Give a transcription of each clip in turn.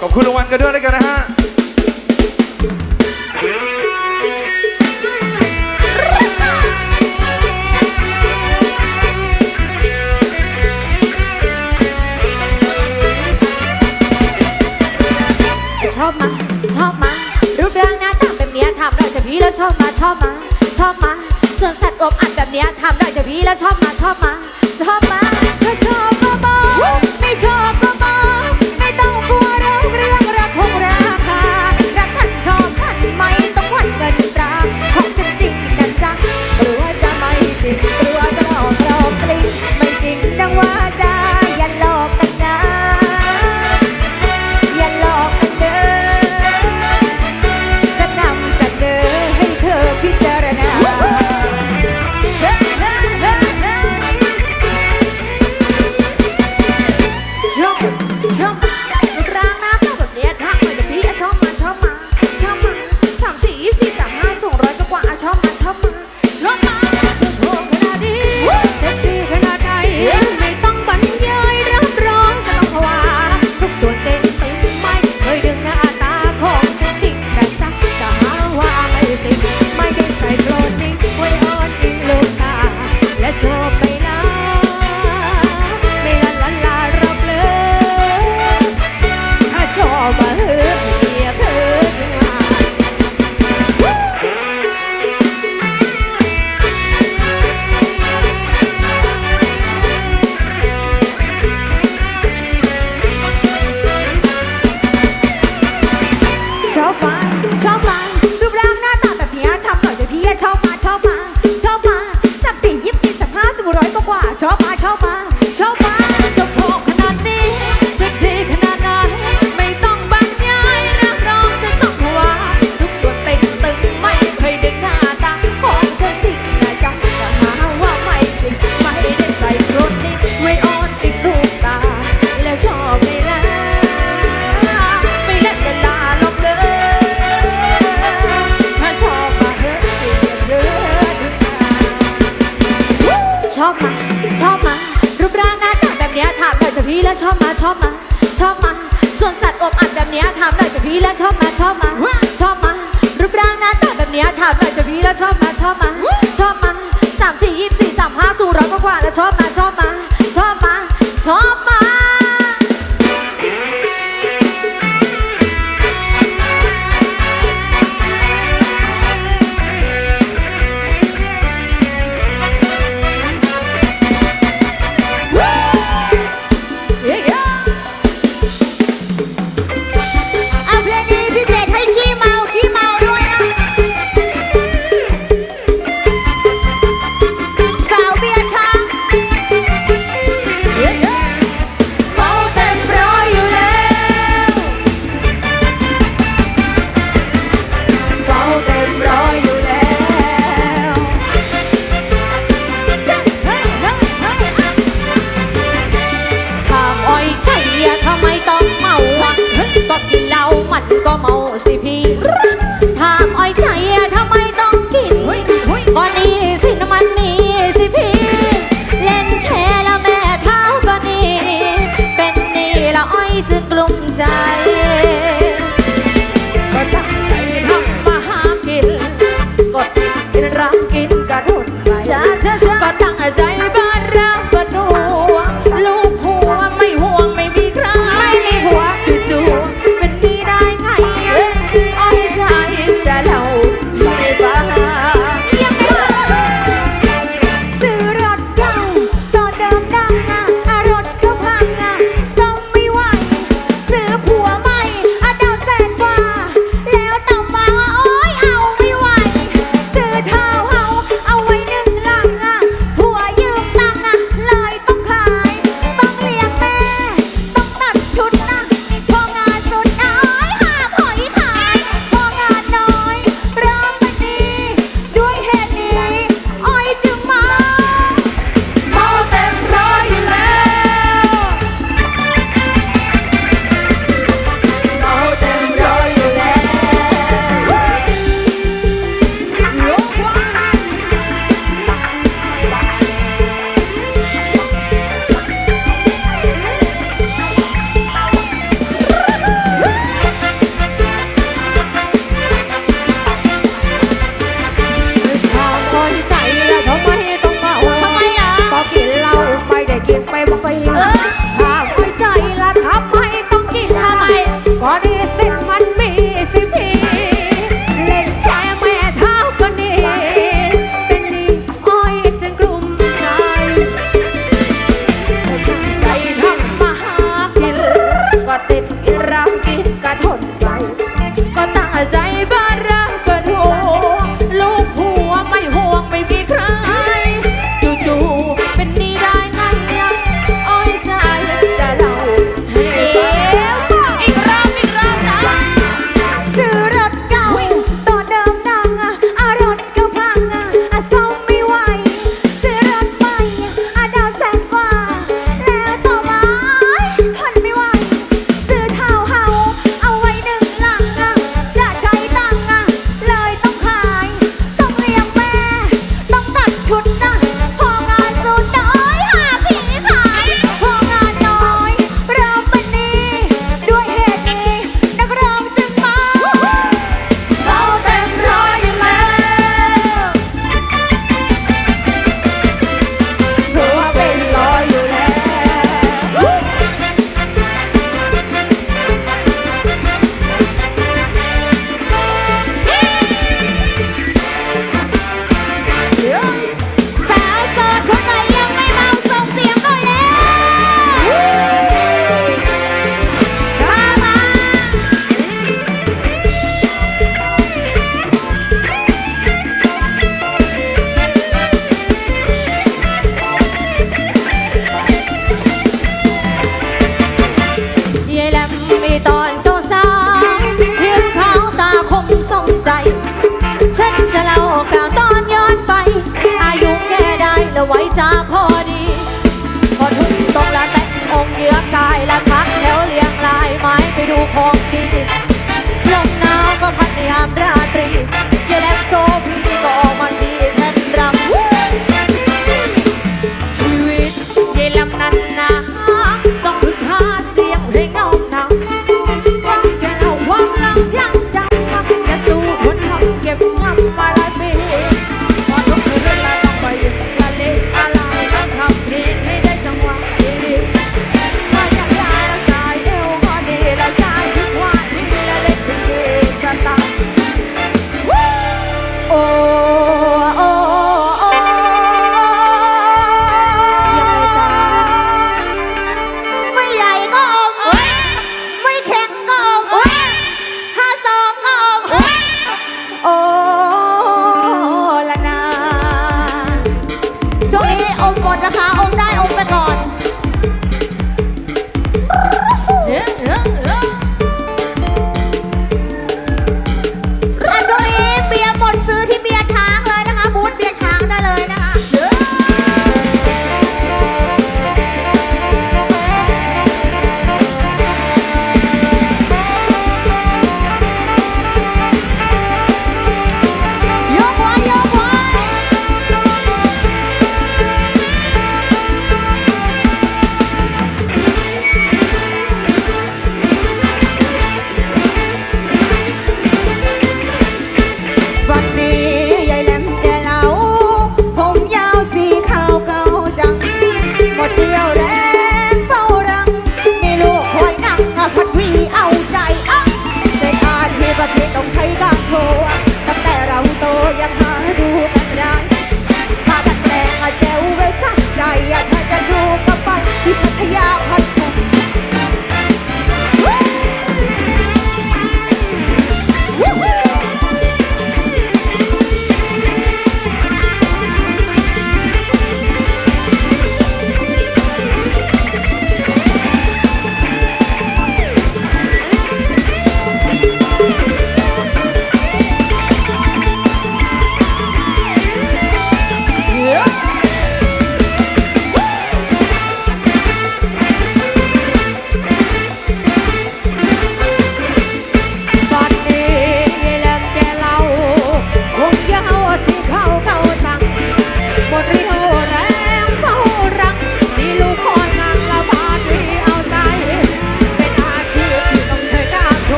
ขอบคุณรางวัลกันด้วยด้วยกันนะฮะชอบมาชอบมารูปร่างหน้าตาแบบเนี้ยทำได้แต่พี่แล้วชอบมาชอบมาชอบมาส่วนสัตว์อวบอัดแบบเนี้ยทำได้แต่พี่แล้วชอบมาชอบมา นี้ถามหน่อยกับพี่แล้วชอบมาชอบมาชอบมารูปร่างหน้าตาแบบนี้ถามหน่อยกับพี่แล้วชอบมาชอบมาชอบมา ใจ ฉันจะเล่าก่าวตอนย้อนไป อายุแค่ได้แล้วไว้จำ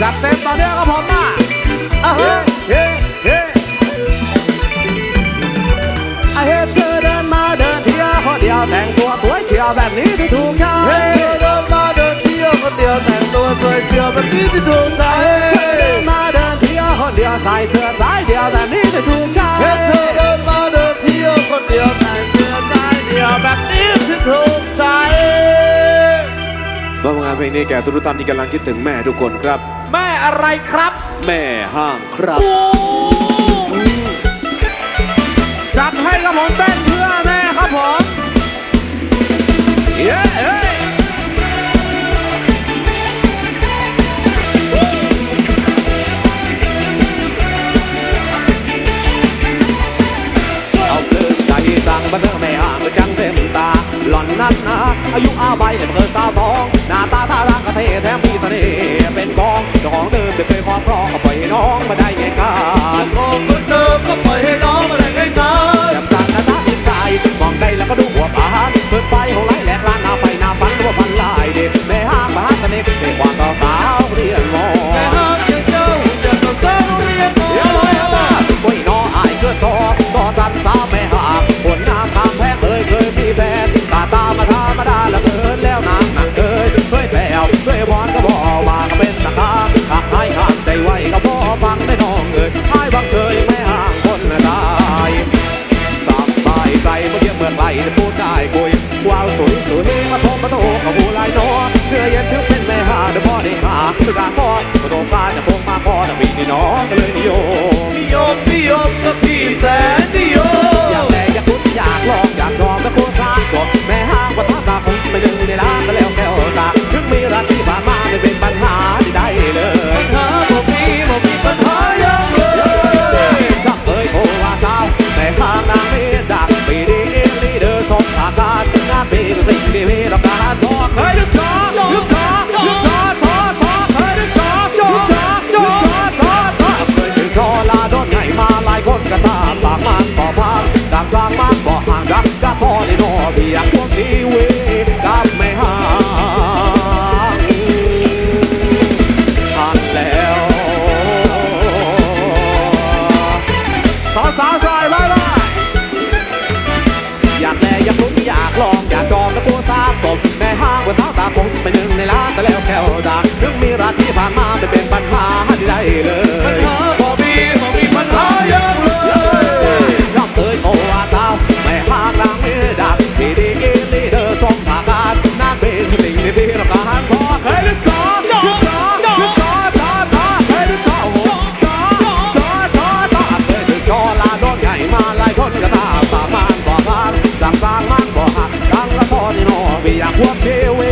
จัดเต็มตอนนี้ครับมมาอ่เฮ้เฮ้เฮ้อ่เฮ้เเดินเดินเที่ยเดียแเชียบบนี้ที่ถูกใจเฮ้ดินมาเดินเที่ยวคนเดียวแต่งตัวสวยเชียวแบบนี้ที่ถูกใจเดินมาเดินเที่ยวคนเดียวใส่เสื้อสายเดียวแบบนี้ เพลงนี้แก่ทุกท่านที่กำลังคิดถึงแม่ทุกคนครับ แม่อะไรครับ แม่ห้างครับ จัดให้ครับผมเต้นเพื่อแม่ครับผมเย้เฮ้ยเอาเกินใจตังบันเทิงไม่ห่าง นัดนนะอายุอาใบเนี่ยเพิ่งตาสองหน้าตาท่าทางกระเทแถมมีเสน่ห์เป็นกองเจ้าของเดิมจะเคยครอบครองก็ปล่อยให้น้องมาได้ไงกันมองคนเดิมก็ปล่อยให้น้องมาได้ง่ายจำจากหน้าตาดินใจมองได้แล้วก็ดูหัวปาเปิดไฟของไรแหลกลานหน้าไฟหน้าฟันตัวพันลายเด็ดแม่ห้างมหาเสน่ห์ในความต่อสาวาวสาวซอยบายบายอยากแลอยากลุ้นอยากลองอยากจองกระตัวตาตบแม่ห้างวันเท้าตาคงไปหนึ่งในล้านแต่แล้วแก้วตาถึงมีรักที่ผ่านมาไม่เป็นปัญหาที่ได้เลย กัน